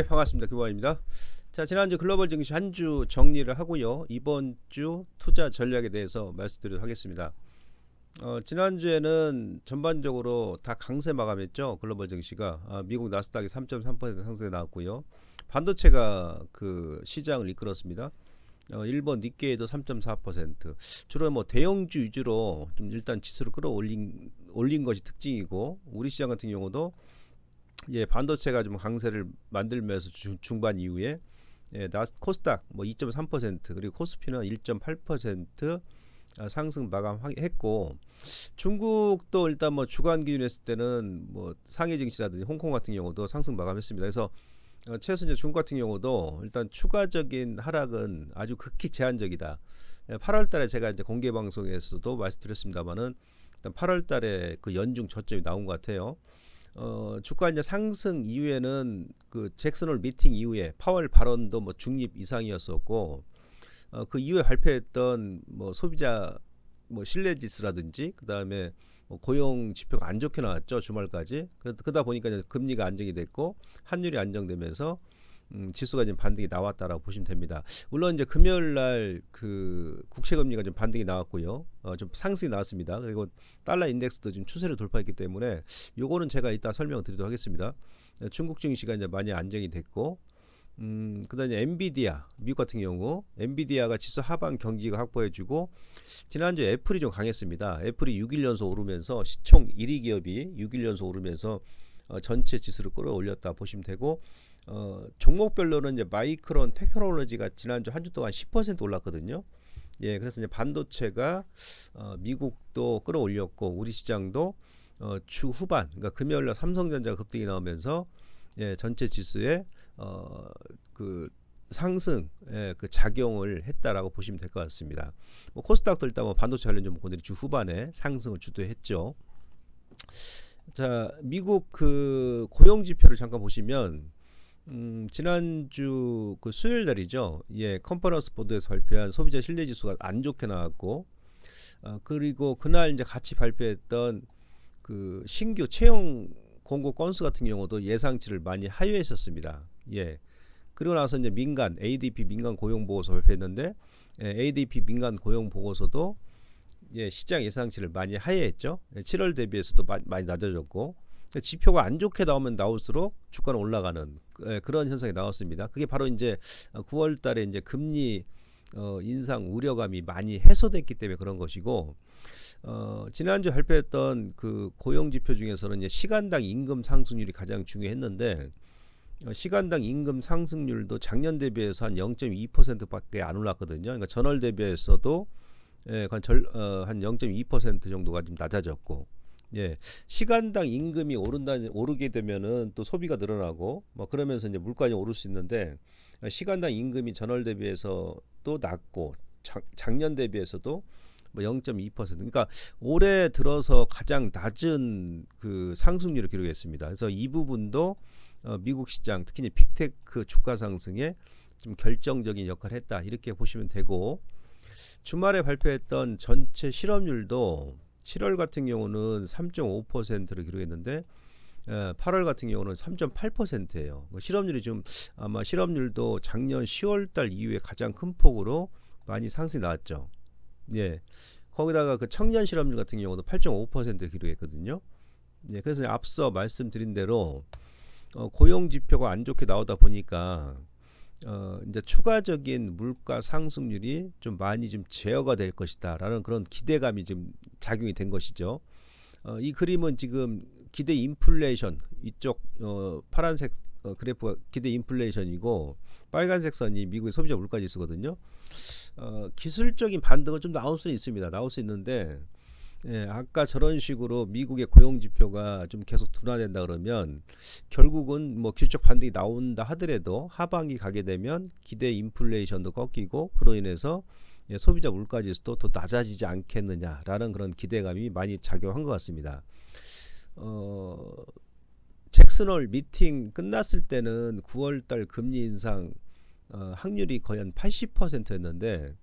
예, 반갑습니다. 교관입니다. 자, 지난주 글로벌 증시 한 주 정리를 하고요. 이번 주 투자 전략에 대해서 말씀드리도록 하겠습니다. 어, 지난주에는 전반적으로 다 강세 마감했죠. 글로벌 증시가 아, 미국 나스닥이 3.3% 상승에 나왔고요. 반도체가 그 시장을 이끌었습니다. 어, 일본 니케이도 3.4% 주로 뭐 대형주 위주로 좀 일단 지수를 끌어올린 올린 것이 특징이고 우리 시장 같은 경우도 예, 반도체가 좀 강세를 만들면서 중, 중반 이후에 예, 나스 코스닥 뭐 2.3% 그리고 코스피는 1.8% 아, 상승 마감했고 중국도 일단 뭐 주간 기준 했을 때는 뭐 상해 증시라든지 홍콩 같은 경우도 상승 마감했습니다. 그래서 어, 최소 이제 중국 같은 경우도 일단 추가적인 하락은 아주 극히 제한적이다. 8월달에 제가 이제 공개 방송에서도 말씀드렸습니다만은 일단 8월달에 그 연중 저점이 나온 것 같아요. 어, 주가 이제 상승 이후에는 그 잭슨홀 미팅 이후에 파월 발언도 뭐 중립 이상이었었고 어, 그 이후에 발표했던 뭐 소비자 뭐 신뢰 지수라든지 그다음에 뭐 고용 지표가 안 좋게 나왔죠 주말까지. 그러다 보니까 이제 금리가 안정이 됐고 환율이 안정되면서 음, 지수가 지금 반등이 나왔다라고 보시면 됩니다. 물론 이제 금요일 날 그 국채 금리가 좀 반등이 나왔고요. 어, 좀 상승이 나왔습니다. 그리고 달러 인덱스도 지금 추세를 돌파했기 때문에 요거는 제가 이따 설명을 드리도록 하겠습니다. 중국 증시가 이제 많이 안정이 됐고 음, 그다음에 엔비디아 미국 같은 경우 엔비디아가 지수 하방 경기가 확보해주고 지난주 에 애플이 좀 강했습니다. 애플이 6일 연속 오르면서 시총 1위 기업이 6일 연속 오르면서 어, 전체 지수를 끌어올렸다 보시면 되고 어, 종목별로는 이제 마이크론 테크놀로지가 지난주 한 주 동안 10% 올랐거든요. 예, 그래서 이제 반도체가 어, 미국도 끌어올렸고 우리 시장도 어, 주 후반, 그러니까 금요일 날 삼성전자 급등이 나오면서 예, 전체 지수에 어, 그 상승 예, 그 작용을 했다라고 보시면 될 것 같습니다. 뭐 코스닥도 일단 뭐 반도체 관련 종목들이 주 후반에 상승을 주도했죠. 자, 미국 그 고용 지표를 잠깐 보시면 음, 지난주 그 수요일 날이죠. 예, 컨퍼런스 보드에서 발표한 소비자 신뢰 지수가 안 좋게 나왔고, 어, 그리고 그날 이제 같이 발표했던 그 신규 채용 공고 건수 같은 경우도 예상치를 많이 하회했었습니다. 예. 그리고 나서 이제 민간 ADP 민간 고용 보고서 발표했는데 예, ADP 민간 고용 보고서도 예, 시장 예상치를 많이 하회했죠. 예, 7월 대비해서도 마, 많이 낮아졌고 지표가 안 좋게 나오면 나올수록 주가는 올라가는 예, 그런 현상이 나왔습니다. 그게 바로 이제 9월 달에 이제 금리 어, 인상 우려감이 많이 해소됐기 때문에 그런 것이고 어, 지난주 발표했던 그 고용 지표 중에서는 이제 시간당 임금 상승률이 가장 중요했는데 어, 시간당 임금 상승률도 작년 대비해서 한 0.2%밖에 안 올랐거든요. 그러니까 전월 대비해서도 예, 한, 절, 어, 한 0.2% 정도가 좀 낮아졌고 예, 시간당 임금이 오른다 오르게 되면은 또 소비가 늘어나고 뭐 그러면서 이제 물가가 오를 수 있는데 시간당 임금이 전월 대비해서 또 낮고 작, 작년 대비해서도 뭐 0.2% 그러니까 올해 들어서 가장 낮은 그 상승률을 기록했습니다. 그래서 이 부분도 어, 미국 시장 특히 이제 빅테크 주가 상승에 좀 결정적인 역할을 했다. 이렇게 보시면 되고 주말에 발표했던 전체 실업률도 7월 같은 경우는 3.5%를 기록했는데 8월 같은 경우는 3.8%예요. 뭐 실업률이 좀 아마 실업률도 작년 10월 달 이후에 가장 큰 폭으로 많이 상승이 나왔죠. 예. 거기다가 그 청년 실업률 같은 경우도 8.5%를 기록했거든요. 예. 그래서 앞서 말씀드린 대로 어, 고용 지표가 안 좋게 나오다 보니까 어, 이제 추가적인 물가 상승률이 좀 많이 좀 제어가 될 것이다라는 그런 기대감이 좀 작용이 된 것이죠. 어, 이 그림은 지금 기대 인플레이션 이쪽 어, 파란색 어, 그래프가 기대 인플레이션이고 빨간색 선이 미국의 소비자 물가 지수거든요. 어, 기술적인 반등은 좀 나올 수 있습니다. 나올 수 있는데 예, 아까 저런 식으로 미국의 고용 지표가 좀 계속 둔화된다 그러면 결국은 뭐 기술적 반등이 나온다 하더라도 하반기 가게 되면 기대 인플레이션도 꺾이고 그로 인해서 예, 소비자 물가 지수도 더 낮아지지 않겠느냐라는 그런 기대감이 많이 작용한 것 같습니다. 어, 잭슨홀 미팅 끝났을 때는 9월달 금리 인상 어, 확률이 거의 한 80%였는데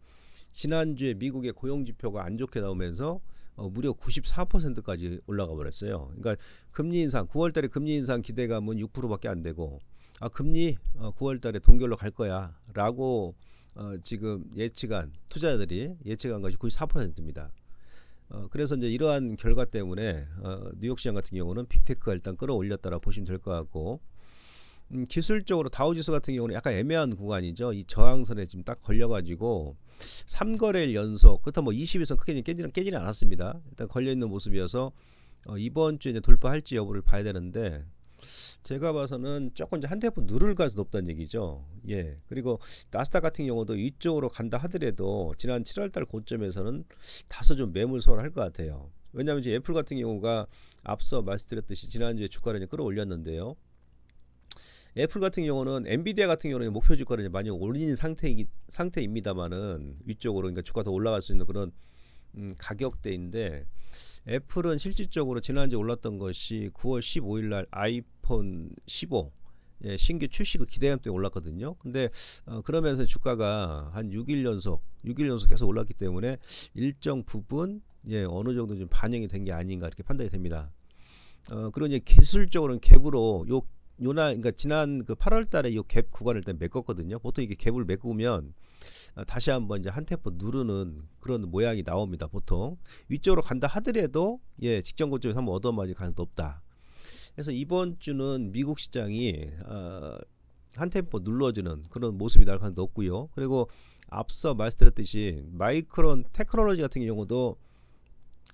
지난주에 미국의 고용 지표가 안 좋게 나오면서 어, 무려 94%까지 올라가 버렸어요. 그러니까 금리 인상 9월 달에 금리 인상 기대감은 6%밖에 안 되고 아 금리 어, 9월 달에 동결로 갈 거야라고 어, 지금 예측한 투자자들이 예측한 것이 94%입니다. 어, 그래서 이제 이러한 결과 때문에 어, 뉴욕 시장 같은 경우는 빅테크가 일단 끌어올렸다라 보시면 될 것 같고 음, 기술적으로 다우지수 같은 경우는 약간 애매한 구간이죠. 이 저항선에 지금 딱 걸려가지고 3거래일 연속 그렇다 뭐 20일선 크게 깨지는 깨지는 않았습니다. 일단 걸려 있는 모습이어서 어, 이번 주에 이제 돌파할지 여부를 봐야 되는데 제가 봐서는 조금 이제 한 테프 누를 가서 높다는 얘기죠. 예. 그리고 나스닥 같은 경우도 이쪽으로 간다 하더라도 지난 7월달 고점에서는 다소 좀 매물 소화할 것 같아요. 왜냐하면 이제 애플 같은 경우가 앞서 말씀드렸듯이 지난주에 주가를 끌어올렸는데요. 애플 같은 경우는 엔비디아 같은 경우는 목표 주가를 많이 올린 상태 상태입니다만은 위쪽으로 그러니까 주가 더 올라갈 수 있는 그런 음, 가격대인데 애플은 실질적으로 지난주에 올랐던 것이 9월 15일 날 아이폰 15 예, 신규 출시 그 기대감 때문에 올랐거든요. 근데 어, 그러면서 주가가 한 6일 연속, 6일 연속 계속 올랐기 때문에 일정 부분 예, 어느 정도 좀 반영이 된 게 아닌가 이렇게 판단이 됩니다. 어, 그리고 이제 기술적으로는 갭으로 요 요날 그러니까 지난 그 8월 달에 이갭 구간을 일단 메꿨거든요. 보통 이게 갭을 메꾸면 어, 다시 한번 이제 한 템포 누르는 그런 모양이 나옵니다. 보통 위쪽으로 간다 하더라도 예 직전 고점에서 한번 얻어맞을 가능성이 높다. 그래서 이번 주는 미국 시장이 어, 한 템포 눌러주는 그런 모습이 나올 가능성이 높고요. 그리고 앞서 말씀드렸듯이 마이크론 테크놀로지 같은 경우도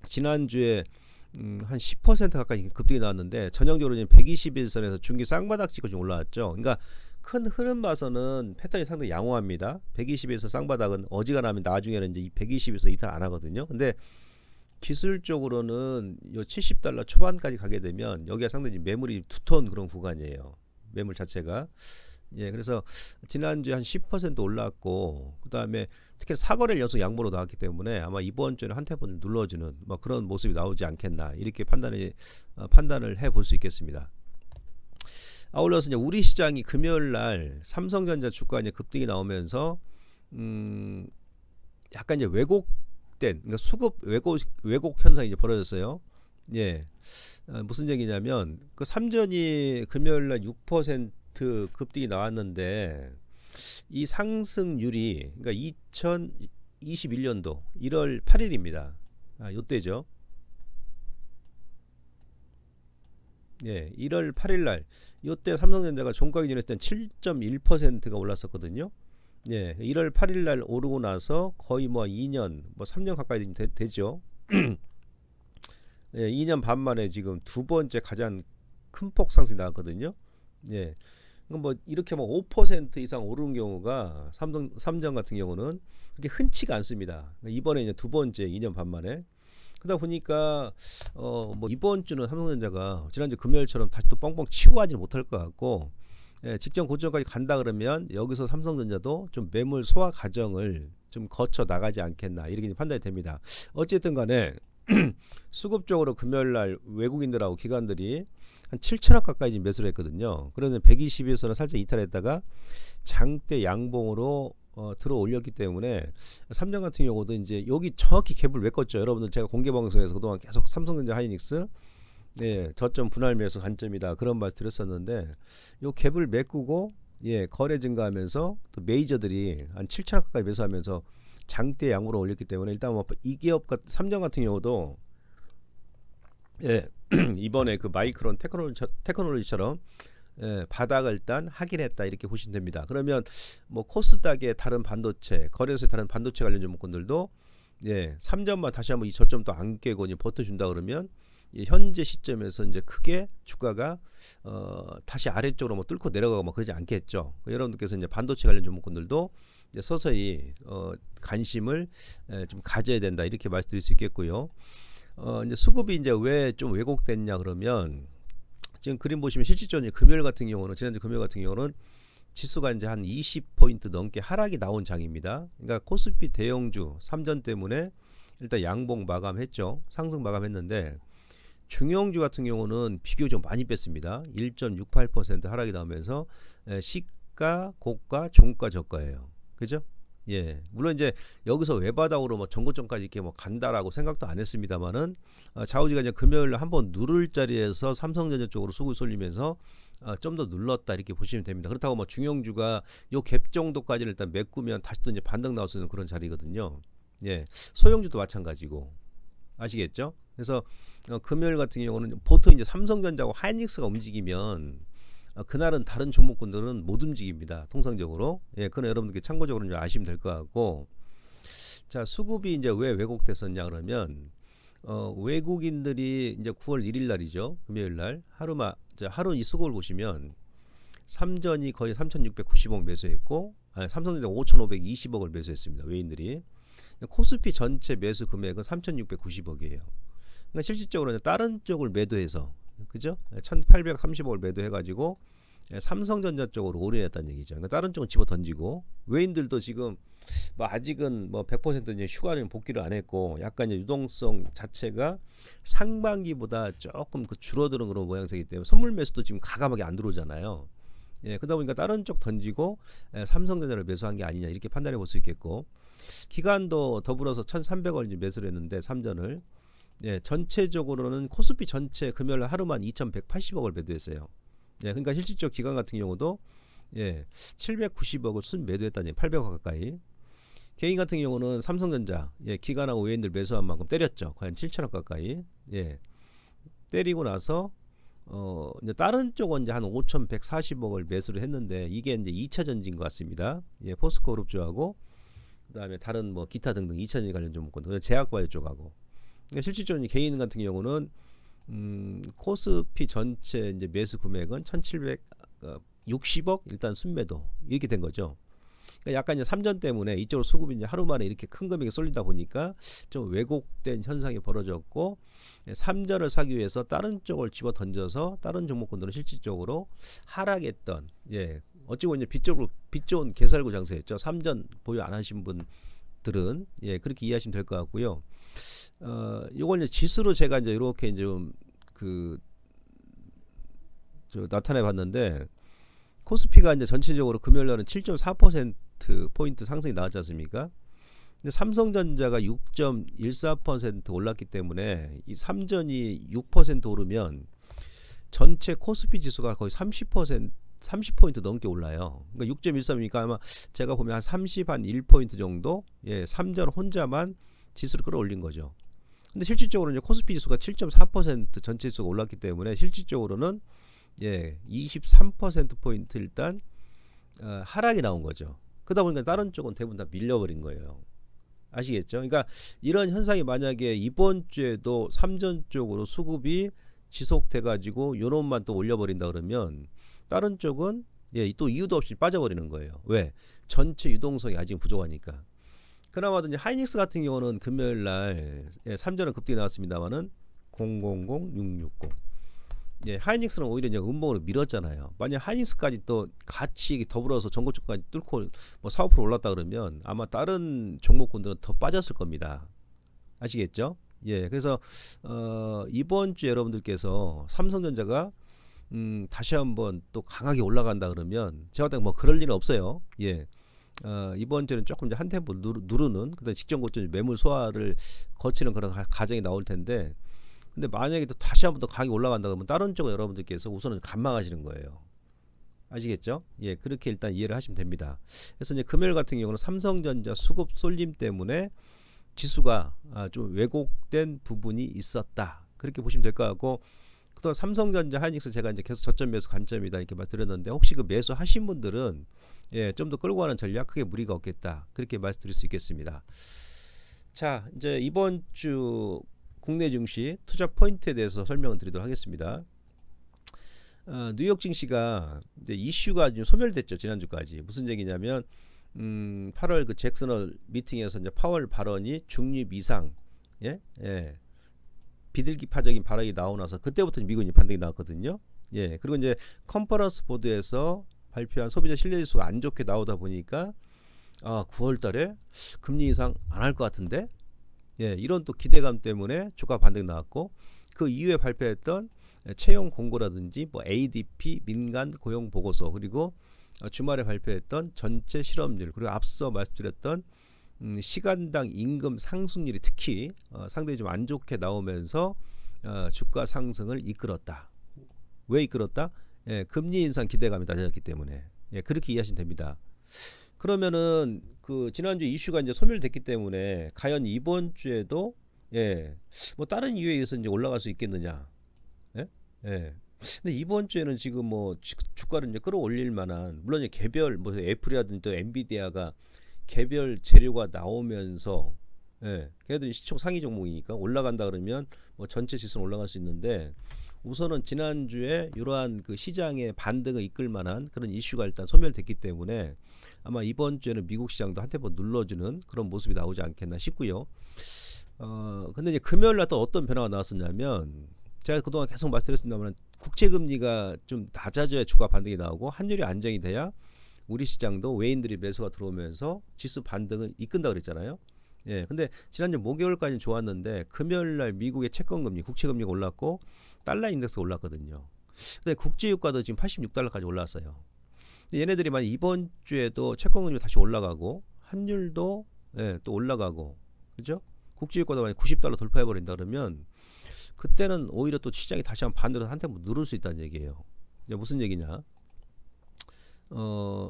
지난주에 음, 한 10% 가까이 급등이 나왔는데 전형적으로 지금 121선에서 중기 쌍바닥 찍고 좀 올라왔죠. 그러니까 큰 흐름 봐서는 패턴이 상당히 양호합니다. 120에서 쌍바닥은 어지간하면 나중에는 이제 이 120에서 이탈 안 하거든요. 근데 기술적으로는 요 70달러 초반까지 가게 되면 여기가 상당히 매물이 두터운 그런 구간이에요. 매물 자체가. 예, 그래서 지난주에 한 10% 올랐고 그다음에 특히 사거래를 연속 양보로 나왔기 때문에 아마 이번 주에는 한 테번을 눌러주는 뭐 그런 모습이 나오지 않겠나 이렇게 판단이 어, 판단을 해 볼 수 있겠습니다. 아울러서 이제 우리 시장이 금요일 날 삼성전자 주가 이제 급등이 나오면서 음 약간 이제 왜곡된 그러니까 수급 왜곡 왜곡 현상이 이제 벌어졌어요. 예. 어, 무슨 얘기냐면 그 삼전이 금요일 날6% 급등이 나왔는데 이 상승률이 그러니까 2021년도 1월 8일입니다. 아, 요때죠. 예, 1월 8일 날 이때 삼성전자가 종가 기준했을 땐 7.1%가 올랐었거든요. 예, 1월 8일 날 오르고 나서 거의 뭐 2년, 뭐 3년 가까이 되, 죠 예, 2년 반 만에 지금 두 번째 가장 큰 폭 상승이 나왔거든요. 예. 뭐 이렇게 뭐5% 이상 오르는 경우가 삼성 삼전 같은 경우는 그렇게 흔치가 않습니다. 이번에 이제 두 번째 2년 반 만에 그러다 보니까 어 뭐 이번 주는 삼성전자가 지난주 금요일처럼 다시 또 뻥뻥 치고 하지 못할 것 같고 예, 직전 고점까지 간다 그러면 여기서 삼성전자도 좀 매물 소화 과정을 좀 거쳐 나가지 않겠나 이렇게 판단이 됩니다. 어쨌든 간에 수급적으로 금요일 날 외국인들하고 기관들이 한 7천억 가까이 매수를 했거든요. 그래서 120에서는 살짝 이탈했다가 장대 양봉으로 어, 들어 올렸기 때문에 삼성 같은 경우도 이제 여기 정확히 갭을 메꿨죠. 여러분들 제가 공개 방송에서 그동안 계속 삼성전자 하이닉스 네, 저점 분할 매수 관점이다 그런 말씀 드렸었는데 요 갭을 메꾸고 예 거래 증가하면서 또 메이저들이 한 7천억 가까이 매수하면서 장대 양으로 올렸기 때문에 일단 뭐 이 기업 같은 삼정 같은 경우도 예 이번에 그 마이크론 테크놀로지, 테크놀로지 처럼 예, 바닥을 일단 확인했다 이렇게 보시면 됩니다. 그러면 뭐 코스닥의 다른 반도체, 거래소의 다른 반도체 관련 종목군들도 예, 3점만 다시 한번 이 저점 도 안 깨고 이제 버텨준다 그러면 예, 현재 시점에서 이제 크게 주가가 어, 다시 아래쪽으로 뭐 뚫고 내려가고 뭐 그러지 않겠죠. 여러분들께서 이제 반도체 관련 종목군들도 이제 서서히 어, 관심을 에, 좀 가져야 된다 이렇게 말씀드릴 수 있겠고요. 어, 이제 수급이 이제 왜 좀 왜곡됐냐 그러면 지금 그림 보시면 실질적으로 금요일 같은 경우는 지난주 금요일 같은 경우는 지수가 이제 한 20포인트 넘게 하락이 나온 장입니다. 그러니까 코스피 대형주 3전 때문에 일단 양봉 마감했죠. 상승 마감했는데 중형주 같은 경우는 비교 좀 많이 뺐습니다. 1.68% 하락이 나오면서 시가, 고가, 종가, 저가예요. 그죠? 예, 물론 이제 여기서 외바닥으로 뭐 전고점까지 이렇게 뭐 간다라고 생각도 안 했습니다만은 어, 자우지가 이제 금요일 한번 누를 자리에서 삼성전자 쪽으로 수급이 쏠리면서 어, 좀 더 눌렀다 이렇게 보시면 됩니다. 그렇다고 뭐 중형주가 요 갭 정도까지는 일단 메꾸면 다시 또 이제 반등 나올 수 있는 그런 자리거든요. 예, 소형주도 마찬가지고 아시겠죠? 그래서 어, 금요일 같은 경우는 보통 이제 삼성전자하고 하이닉스가 움직이면 어, 그날은 다른 종목군들은 못 움직입니다. 통상적으로. 예, 그건 여러분들께 참고적으로 좀 아시면 될 것 같고. 자, 수급이 이제 왜 왜곡됐었냐 그러면 어, 외국인들이 이제 9월 1일 날이죠. 금요일 날 하루마 하루 이 수급을 보시면 삼전이 거의 3,690억 매수했고 아니, 삼성전자 5,520억을 매수했습니다. 외인들이. 코스피 전체 매수 금액은 3,690억이에요. 그러니까 실질적으로 다른 쪽을 매도해서 그죠? 1,830억을 매도해가지고 예, 삼성전자 쪽으로 올인했다는 얘기죠. 그러니까 다른 쪽은 집어 던지고 외인들도 지금 뭐 아직은 뭐 100% 이제 휴가는 복귀를 안 했고 약간 이제 유동성 자체가 상반기보다 조금 그 줄어드는 그런 모양새이기 때문에 선물 매수도 지금 가감하게 안 들어오잖아요. 예, 그러다 보니까 다른 쪽 던지고 예, 삼성전자를 매수한 게 아니냐 이렇게 판단해 볼 수 있겠고 기간도 더불어서 1,300원 이제 매수를 했는데 삼전을 예, 전체적으로는 코스피 전체 금요일 하루만 2,180억을 매도했어요. 예, 그러니까 실질적 기간 같은 경우도 예, 790억을 순 매도했다니 800억 가까이. 개인 같은 경우는 삼성전자 예, 기관하고 외인들 매수한 만큼 때렸죠. 과연 7천억 가까이. 예. 때리고 나서 어 이제 다른 쪽은 이제 한 5,140억을 매수를 했는데 이게 이제 2차 전지인 것 같습니다. 예, 포스코 그룹주하고 그다음에 다른 뭐 기타 등등 2차 전지 관련 종목들, 제약바이오 쪽하고. 그러니까 실질적으로 개인 같은 경우는 음, 코스피 전체 이제 매수 금액은 1,760억 일단 순매도 이렇게 된 거죠. 그러니까 약간 이제 삼전 때문에 이쪽으로 수급이 이제 하루 만에 이렇게 큰 금액이 쏠리다 보니까 좀 왜곡된 현상이 벌어졌고 예, 삼전을 사기 위해서 다른 쪽을 집어 던져서 다른 종목군들은 실질적으로 하락했던 예 어찌 보면 이제 빚 쪽으로 빚 좋은 개살구 장세였죠. 삼전 보유 안 하신 분들은 예 그렇게 이해하시면 될 것 같고요. 어 이걸 이제 지수로 제가 이제 이렇게 이제 좀그 저 나타내 봤는데 코스피가 이제 전체적으로 금요일 날은 7.4% 포인트 상승이 나왔지 않습니까? 근데 삼성전자가 6.14% 올랐기 때문에 이 삼전이 6% 오르면 전체 코스피 지수가 거의 30% 30포인트 넘게 올라요. 그러니까 6.13이니까 아마 제가 보면 한 30, 한 1포인트 정도, 예, 삼전 혼자만 지수를 끌어올린 거죠. 근데 실질적으로 이제 코스피 지수가 7.4% 전체 지수가 올랐기 때문에 실질적으로는 예, 23% 포인트 일단 어, 하락이 나온 거죠. 그러다 보니까 다른 쪽은 대부분 다 밀려버린 거예요. 아시겠죠? 그러니까 이런 현상이 만약에 이번 주에도 삼전 쪽으로 수급이 지속돼 가지고 요놈만 또 올려버린다 그러면 다른 쪽은 예, 또 이유도 없이 빠져버리는 거예요. 왜? 전체 유동성이 아직 부족하니까. 그나마도 이제 하이닉스 같은 경우는 금요일 날 예, 3전은 급등이 나왔습니다만은 000660 예, 하이닉스는 오히려 이제 음봉으로 밀었잖아요. 만약 하이닉스까지 또 같이 더불어서 전고점까지 뚫고 뭐 4, 5% 올랐다 그러면 아마 다른 종목군들은 더 빠졌을 겁니다. 아시겠죠? 예, 그래서 어, 이번 주 여러분들께서 삼성전자가 음, 다시 한번 또 강하게 올라간다 그러면 제가 볼때 뭐 그럴 일은 없어요. 예. 어, 이번 주는 조금 이제 한 템포 누르 는 그다음 직전 고점 매물 소화를 거치는 그런 가 정이 나올 텐데 근데 만약에 또 다시 한번 더 강하게 올라간다 그러면 다른 쪽은 여러분들께서 우선은 감망하시는 거예요. 아시겠죠? 예, 그렇게 일단 이해를 하시면 됩니다. 그래서 이제 금요일 같은 경우는 삼성전자 수급 쏠림 때문에 지수가 아, 좀 왜곡된 부분이 있었다. 그렇게 보시면 될 것 같고 또 삼성전자, 하이닉스 제가 이제 계속 저점 매수 관점이다 이렇게 말드렸는데 혹시 그 매수 하신 분들은 예, 좀 더 끌고 가는 전략 크게 무리가 없겠다. 그렇게 말씀드릴 수 있겠습니다. 자, 이제 이번 주 국내 증시 투자 포인트에 대해서 설명을 드리도록 하겠습니다. 어, 뉴욕 증시가 이제 이슈가 좀 소멸됐죠 지난주까지 무슨 얘기냐면 음, 8월 그 잭슨홀 미팅에서 이제 파월 발언이 중립 이상 예, 예. 비둘기파적인 발언이 나오고 나서 그때부터 미국이 반등이 나왔거든요. 예, 그리고 이제 컨퍼런스 보드에서 발표한 소비자 신뢰 지수가 안 좋게 나오다 보니까 아, 9월달에 금리 인상 안 할 것 같은데 예, 이런 또 기대감 때문에 주가 반등 나왔고 그 이후에 발표했던 채용 공고라든지 뭐 ADP 민간 고용 보고서 그리고 어, 주말에 발표했던 전체 실업률 그리고 앞서 말씀드렸던 음, 시간당 임금 상승률이 특히 어, 상당히 좀 안 좋게 나오면서 어, 주가 상승을 이끌었다. 왜 이끌었다? 예, 금리 인상 기대감이 낮아졌기 때문에 예, 그렇게 이해하시면 됩니다. 그러면은 그 지난주 이슈가 이제 소멸됐기 때문에 과연 이번 주에도 예, 뭐 다른 이유에 의해서 이제 올라갈 수 있겠느냐? 예? 예. 근데 이번 주에는 지금 뭐 주- 주가를 이제 끌어올릴 만한 물론 이제 개별 뭐 애플이라든지 또 엔비디아가 개별 재료가 나오면서 예, 걔들이 시총 상위 종목이니까 올라간다 그러면 뭐 전체 지수는 올라갈 수 있는데 우선은 지난주에 이러한 그 시장의 반등을 이끌 만한 그런 이슈가 일단 소멸됐기 때문에 아마 이번 주에는 미국 시장도 한테 번 눌러주는 그런 모습이 나오지 않겠나 싶고요. 어 근데 이제 금요일 날 또 어떤 변화가 나왔었냐면 제가 그동안 계속 말씀드렸습니다만 국채 금리가 좀 낮아져야 주가 반등이 나오고 환율이 안정이 돼야 우리 시장도 외인들이 매수가 들어오면서 지수 반등을 이끈다 그랬잖아요. 예. 근데 지난주 목요일까지는 좋았는데 금요일 날 미국의 채권 금리, 국채 금리가 올랐고 달러 인덱스가 올랐거든요. 근데 국제 유가도 지금 86달러까지 올랐어요. 근데 얘네들이 만약 이번 주에도 채권 금리 다시 올라가고 환율도 예, 또 올라가고 그죠? 국제 유가도 만약 90달러 돌파해 버린다 그러면 그때는 오히려 또 시장이 다시 한번 반대로 한테 뭐 누를 수 있다는 얘기예요. 무슨 얘기냐? 어,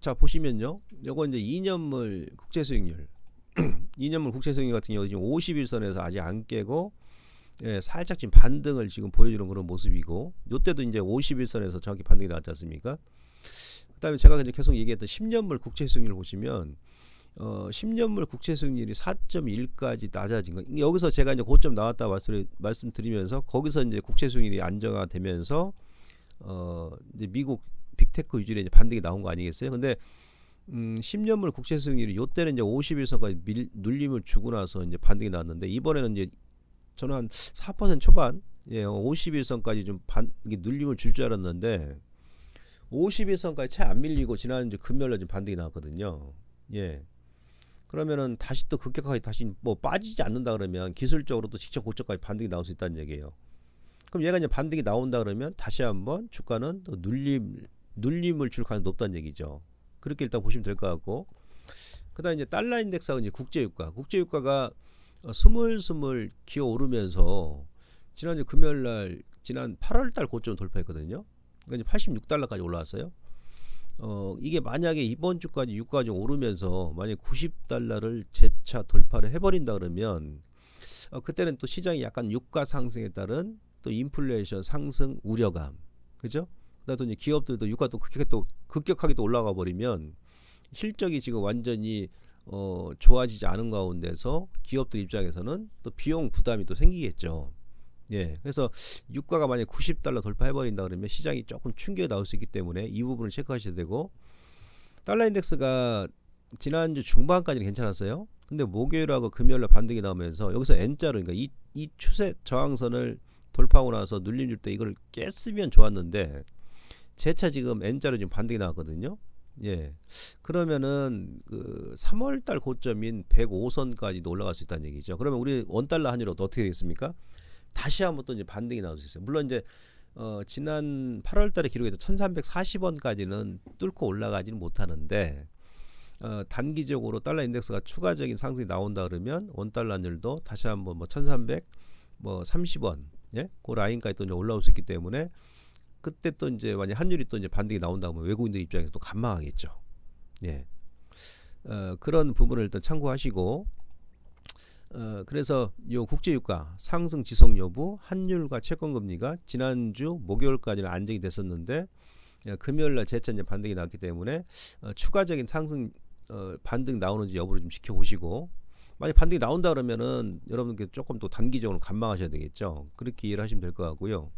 자 보시면요, 요거 이제 2년물 국채 수익률, 2년물 국채 수익률 같은 경우 지금 51선에서 아직 안 깨고, 예, 살짝 지금 반등을 지금 보여주는 그런 모습이고, 요때도 이제 51선에서 정확히 반등이 나왔지 않습니까? 그다음에 제가 이제 계속 얘기했던 10년물 국채 수익률 보시면. 어, 10년물 국채 수익률이 4.1까지 낮아진 거. 여기서 제가 이제 고점 나왔다 말씀, 말씀드리면서 거기서 이제 국채 수익률이 안정화되면서 어, 이제 미국 빅테크 위주로 이제 반등이 나온 거 아니겠어요? 근데 음, 10년물 국채 수익률이 요때는 이제 51선까지 밀, 눌림을 주고 나서 이제 반등이 나왔는데 이번에는 이제 저는 한 4% 초반 예, 51선까지 좀 반, 이게 눌림을 줄 줄 알았는데 51선까지 채 안 밀리고 지난 이제 금요일에 좀 반등이 나왔거든요. 예. 그러면은 다시 또 급격하게 다시 뭐 빠지지 않는다 그러면 기술적으로 또 직접 고점까지 반등이 나올 수 있다는 얘기예요. 그럼 얘가 이제 반등이 나온다 그러면 다시 한번 주가는 또 눌림 눌림을 줄 가능성이 높다는 얘기죠. 그렇게 일단 보시면 될 것 같고 그다음 이제 달러 인덱스하고 이제 국제 유가, 국제 유가가 어, 스물스물 기어 오르면서 지난주 금요일 날 지난 8월 달 고점 돌파했거든요. 그러니까 이제 86달러까지 올라왔어요. 어, 이게 만약에 이번 주까지 유가가 좀 오르면서 만약 90달러를 재차 돌파를 해버린다 그러면 어, 그때는 또 시장이 약간 유가 상승에 따른 또 인플레이션 상승 우려감, 그죠? 이제 기업들도 유가 또 급격하게 또 급격하게 또 올라가 버리면 실적이 지금 완전히 어, 좋아지지 않은 가운데서 기업들 입장에서는 또 비용 부담이 또 생기겠죠. 예, 그래서 유가가 만약 90달러 돌파해 버린다 그러면 시장이 조금 충격이 나올 수 있기 때문에 이 부분을 체크하셔야 되고 달러 인덱스가 지난주 중반까지는 괜찮았어요. 근데 목요일하고 금요일날 반등이 나오면서 여기서 N자로 그러니까 이, 이 추세 저항선을 돌파하고 나서 눌림 줄 때 이걸 깼으면 좋았는데 재차 지금 N자로 지금 반등이 나왔거든요. 예. 그러면은 그 3월 달 고점인 105선까지도 올라갈 수 있다는 얘기죠. 그러면 우리 원달러 환율은 어떻게 되겠습니까? 다시 한번 또 이제 반등이 나올 수 있어요. 물론 이제 어, 지난 8월 달에 기록했던 1340원까지는 뚫고 올라가지는 못하는데 어, 단기적으로 달러 인덱스가 추가적인 상승이 나온다 그러면 원달러 환율도 다시 한번 뭐 1300, 뭐 30원, 예? 그 라인까지 또 이제 올라올 수 있기 때문에 그때 또 이제 만약 환율이 또 이제 반등이 나온다 면 외국인들 입장에서 또 간망하겠죠. 예. 어, 그런 부분을 일단 참고하시고 어, 그래서 요 국제 유가 상승 지속 여부, 환율과 채권 금리가 지난주 목요일까지는 안정이 됐었는데 어, 금요일 날 재차 이제 반등이 나왔기 때문에 어, 추가적인 상승 어, 반등 나오는지 여부를 좀 지켜보시고 만약 반등이 나온다 그러면은 여러분께 조금 또 단기적으로 관망하셔야 되겠죠. 그렇게 이해를 하시면 될 것 같고요.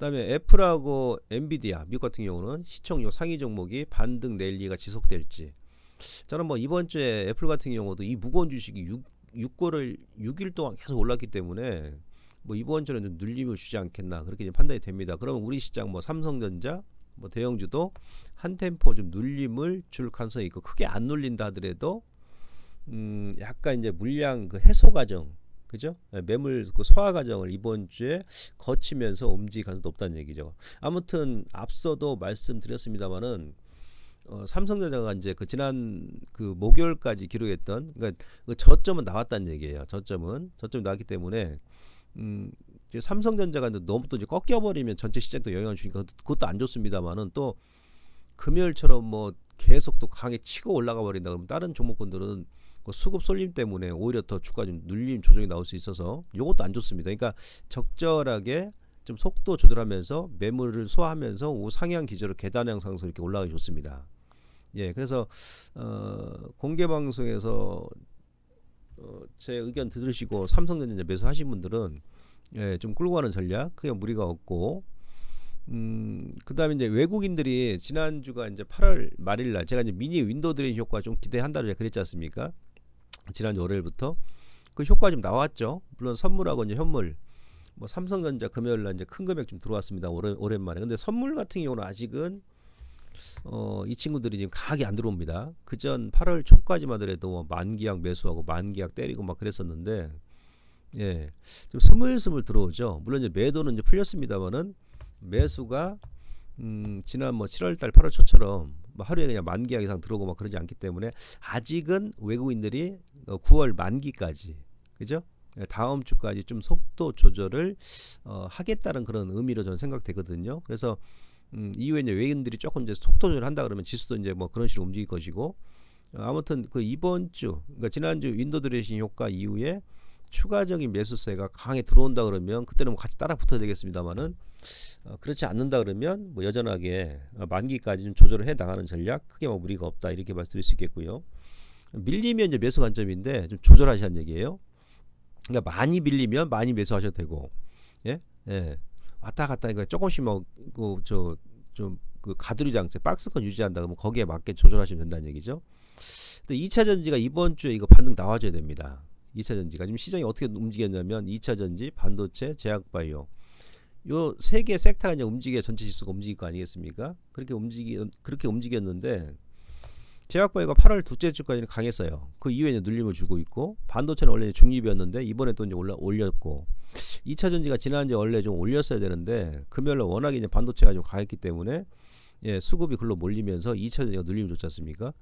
그다음에 애플하고 엔비디아 미국 같은 경우는 시총요 상위 종목이 반등 랠리가 지속될지 저는 뭐 이번 주에 애플 같은 경우도 이 무거운 주식이 6, 6거를 6일 동안 계속 올랐기 때문에 뭐 이번 주는 좀 눌림을 주지 않겠나 그렇게 이제 판단이 됩니다. 그러면 우리 시장 뭐 삼성전자 뭐 대형주도 한 템포 좀 눌림을 줄 가능성이 있고 크게 안 눌린다 하더라도 음 약간 이제 물량 그 해소 과정 그죠? 예, 매물 그 소화 과정을 이번 주에 거치면서 움직일 가능성이 높다는 얘기죠. 아무튼 앞서도 말씀드렸습니다마는 어, 삼성전자가 이제 그 지난 그 목요일까지 기록했던 그러니까 그 저점은 나왔다는 얘기예요. 저점은 저점이 나왔기 때문에 음, 이제 삼성전자가 이제 너무 또 이제 꺾여 버리면 전체 시장도 영향을 주니까 그것도 안 좋습니다만은 또 금요일처럼 뭐 계속 또 강하게 치고 올라가 버린다 그러면 다른 종목군들은 그 수급 쏠림 때문에 오히려 더 주가 좀 눌림 조정이 나올 수 있어서 이것도 안 좋습니다. 그러니까 적절하게 좀 속도 조절하면서 매물을 소화하면서 우상향 기조로 계단 형상서 이렇게 올라가기 좋습니다. 예, 그래서 어, 공개 방송에서 어, 제 의견 들으시고 삼성전자 매수하신 분들은 예, 좀 끌고 가는 전략 크게 무리가 없고 음, 그다음에 이제 외국인들이 지난주가 이제 8월 말일 날 제가 이제 미니 윈도우 드레인 효과 좀 기대한다고 그랬지 않습니까? 지난주 월요일부터 그 효과 좀 나왔죠. 물론 선물하고 이제 현물 뭐 삼성전자 금요일 날 이제 큰 금액 좀 들어왔습니다. 오랜, 오랜만에. 근데 선물 같은 경우는 아직은 어, 이 친구들이 지금 가격이 안 들어옵니다. 그전 8월 초까지만 하더라도 뭐 만기약 매수하고 만기약 때리고 막 그랬었는데 예. 좀 스물스물 들어오죠. 물론 이제 매도는 이제 풀렸습니다만은 매수가 음, 지난 뭐 7월 달 8월 초처럼 뭐 하루에 그냥 만기약 이상 들어오고 막 그러지 않기 때문에 아직은 외국인들이 어, 9월 만기까지 그죠? 예, 다음 주까지 좀 속도 조절을 어, 하겠다는 그런 의미로 저는 생각되거든요. 그래서 음, 이후에 이제 외국인들이 조금 이제 속도 조절 한다 그러면 지수도 이제 뭐 그런 식으로 움직일 것이고 어, 아무튼 그 이번 주 그러니까 지난주 윈도 드레싱 효과 이후에 추가적인 매수세가 강하게 들어온다 그러면 그때는 뭐 같이 따라 붙어야 되겠습니다만은 어, 그렇지 않는다 그러면 뭐 여전하게 어, 만기까지 좀 조절을 해 나가는 전략 크게 뭐 무리가 없다 이렇게 말씀드릴 수 있겠고요. 밀리면 이제 매수 관점인데 좀 조절하시는 얘기예요. 그러니까 많이 밀리면 많이 매수하셔도 되고, 예, 예, 왔다 갔다 그러니까 조금씩 뭐그저좀 그 가두리 장세 박스권 유지한다 그러면 거기에 맞게 조절하시면 된다는 얘기죠. 근데 2차 전지가 이번 주에 이거 반등 나와줘야 됩니다. 2차 전지가 지금 시장이 어떻게 움직였냐면 2차 전지, 반도체, 제약바이오 요 세 개 섹터가 이제 움직여 전체 지수가 움직일 거 아니겠습니까? 그렇게 움직이 그렇게 움직였는데 제약바이오가 8월 둘째 주까지는 강했어요. 그 이후에 이제 눌림을 주고 있고 반도체는 원래 중립이었는데 이번에 또 이제 올라 올렸고 2차 전지가 지난주에 원래 좀 올렸어야 되는데 금요일날 워낙에 이제 반도체가 좀 강했기 때문에 예, 수급이 글로 몰리면서 2차 전지가 눌림을 줬지 않습니까?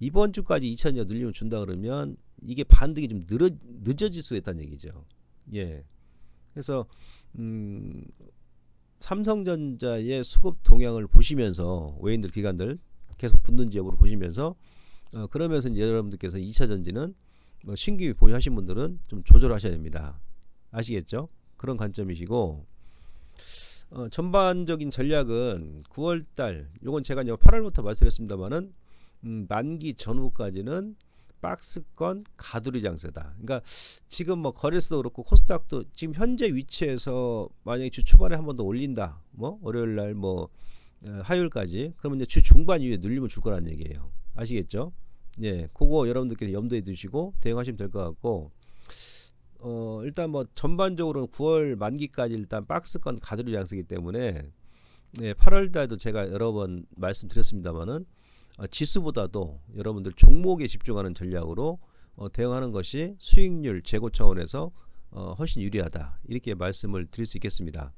이번 주까지 2차 전지가 눌림을 준다 그러면 이게 반등이 좀 늦어, 늦어질 수 있다는 얘기죠. 예. 그래서 음, 삼성전자의 수급 동향을 보시면서 외인들 기관들 계속 붙는지 여부를 보시면서 어, 그러면서 이제 여러분들께서 2차 전지는 뭐 신규 보유하신 분들은 좀 조절하셔야 됩니다. 아시겠죠? 그런 관점이시고 어, 전반적인 전략은 9월달 요건 제가 이제 8월부터 말씀드렸습니다만은 음, 만기 전후까지는 박스권 가두리 장세다. 그러니까 지금 뭐 거래소도 그렇고 코스닥도 지금 현재 위치에서 만약에 주 초반에 한 번 더 올린다. 뭐 월요일 날뭐 어, 화요일까지 그러면 이제 주 중반 이후에 눌림을 줄 거란 얘기예요. 아시겠죠? 예, 그거 여러분들께서 염두에 두시고 대응하시면 될 것 같고 어, 일단 뭐 전반적으로는 9월 만기까지 일단 박스권 가두리 장세기 때문에 네, 8월 달도 제가 여러 번 말씀드렸습니다만은 어, 지수보다도 여러분들 종목에 집중하는 전략으로 어, 대응하는 것이 수익률 제고 차원에서 어, 훨씬 유리하다 이렇게 말씀을 드릴 수 있겠습니다.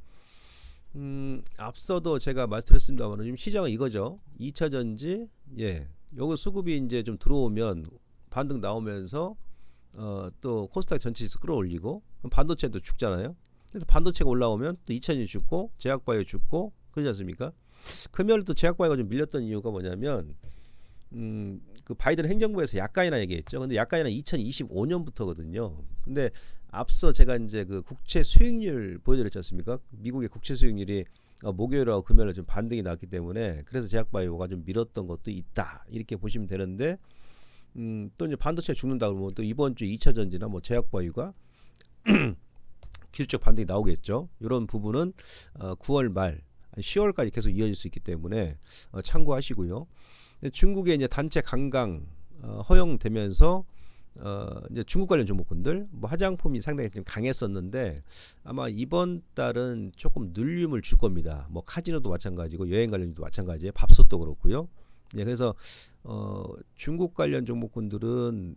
음, 앞서도 제가 말씀드렸습니다만 지금 시장은 이거죠. 2차 전지 예. 요거 수급이 이제 좀 들어오면 반등 나오면서 어, 또 코스닥 전체 지수 끌어올리고 반도체도 죽잖아요. 그래서 반도체가 올라오면 또 2차 전지 죽고 제약바이오 죽고 그러지 않습니까? 금요일 또 제약바이오가 좀 밀렸던 이유가 뭐냐면 음, 그 바이든 행정부에서 약간이나 얘기했죠. 근데 약간이나 2025년부터거든요. 근데 앞서 제가 이제 그 국채 수익률 보여드렸지 않습니까? 미국의 국채 수익률이 어, 목요일하고 금요일에 좀 반등이 났기 때문에 그래서 제약바이오가 좀 밀었던 것도 있다 이렇게 보시면 되는데 음, 또 이제 반도체 죽는다 그러면 또 이번 주 2차 전지나 뭐 제약바이오가 기술적 반등이 나오겠죠. 이런 부분은 어, 9월 말 10월까지 계속 이어질 수 있기 때문에 어, 참고하시고요. 중국의 이제 단체 관광 어, 허용되면서 어, 이제 중국 관련 종목군들 뭐 화장품이 상당히 좀 강했었는데 아마 이번 달은 조금 눌림을 줄 겁니다. 뭐 카지노도 마찬가지고 여행 관련도 마찬가지예요. 밥솥도 그렇고요. 예, 그래서 어, 중국 관련 종목군들은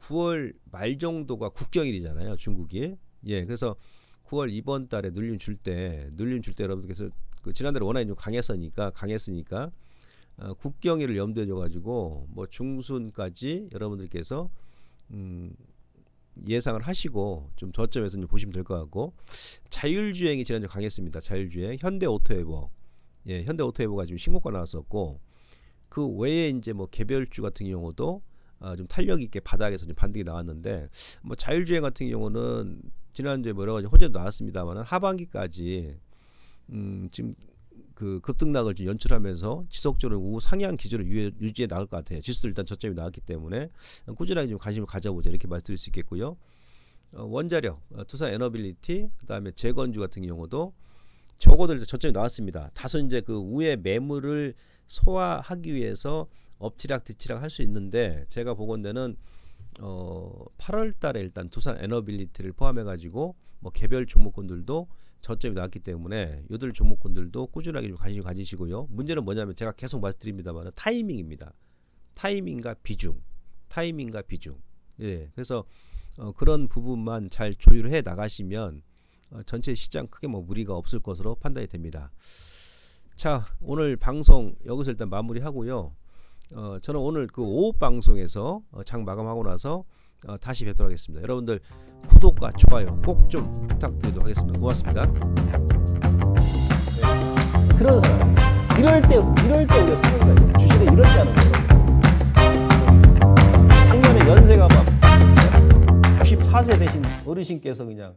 9월 말 정도가 국경일이잖아요, 중국이. 예, 그래서 9월 이번 달에 눌림 줄 때, 눌림 줄 때 여러분들께서 그 지난달에 워낙에 좀 강했으니까 강했으니까 어, 국경일을 염두에 둬가지고 뭐 중순까지 여러분들께서 음, 예상을 하시고 좀 저점에서 좀 보시면 될 것 같고 자율주행이 지난주 강했습니다. 자율주행 현대 오토에버 예 현대 오토에버가 지금 신고가 나왔었고 그 외에 이제 뭐 개별주 같은 경우도 아, 좀 탄력 있게 바닥에서 좀 반등이 나왔는데 뭐 자율주행 같은 경우는 지난주에 뭐 여러 가지 호재도 나왔습니다만 하반기까지 음, 지금 그 급등락을 좀 연출하면서 지속적으로 우 상향 기조를 유, 유지해 나갈 것 같아요. 지수도 일단 저점이 나왔기 때문에 꾸준하게 좀 관심을 가져보자 이렇게 말씀드릴 수 있겠고요. 어, 원자력, 어, 투산 에너빌리티, 그다음에 재건주 같은 경우도 적어도 이제 저점이 나왔습니다. 다소 이제 그 우의 매물을 소화하기 위해서 엎치락 뒤치락 할 수 있는데 제가 보건대는 어 8월 달에 일단 두산 에너빌리티를 포함해 가지고 뭐 개별 종목군들도 저점이 나왔기 때문에 요들 종목군들도 꾸준하게 좀 관심 가지시고요. 문제는 뭐냐면 제가 계속 말씀드립니다만 타이밍입니다. 타이밍과 비중, 타이밍과 비중. 예, 그래서 어, 그런 부분만 잘 조율해 나가시면 어, 전체 시장 크게 뭐 무리가 없을 것으로 판단이 됩니다. 자, 오늘 방송 여기서 일단 마무리하고요. 어, 저는 오늘 그 오후 방송에서 어, 장 마감하고 나서 어, 다시 뵙도록 하겠습니다. 여러분들 구독과 좋아요 꼭 좀 부탁드리도록 하겠습니다. 고맙습니다. 그런 사람. 이럴 때, 이럴 때 우리가 사는 거예요. 주식은 이럴 때 하는 거예요. 작년에 연세가 막 94세 되신 어르신께서 그냥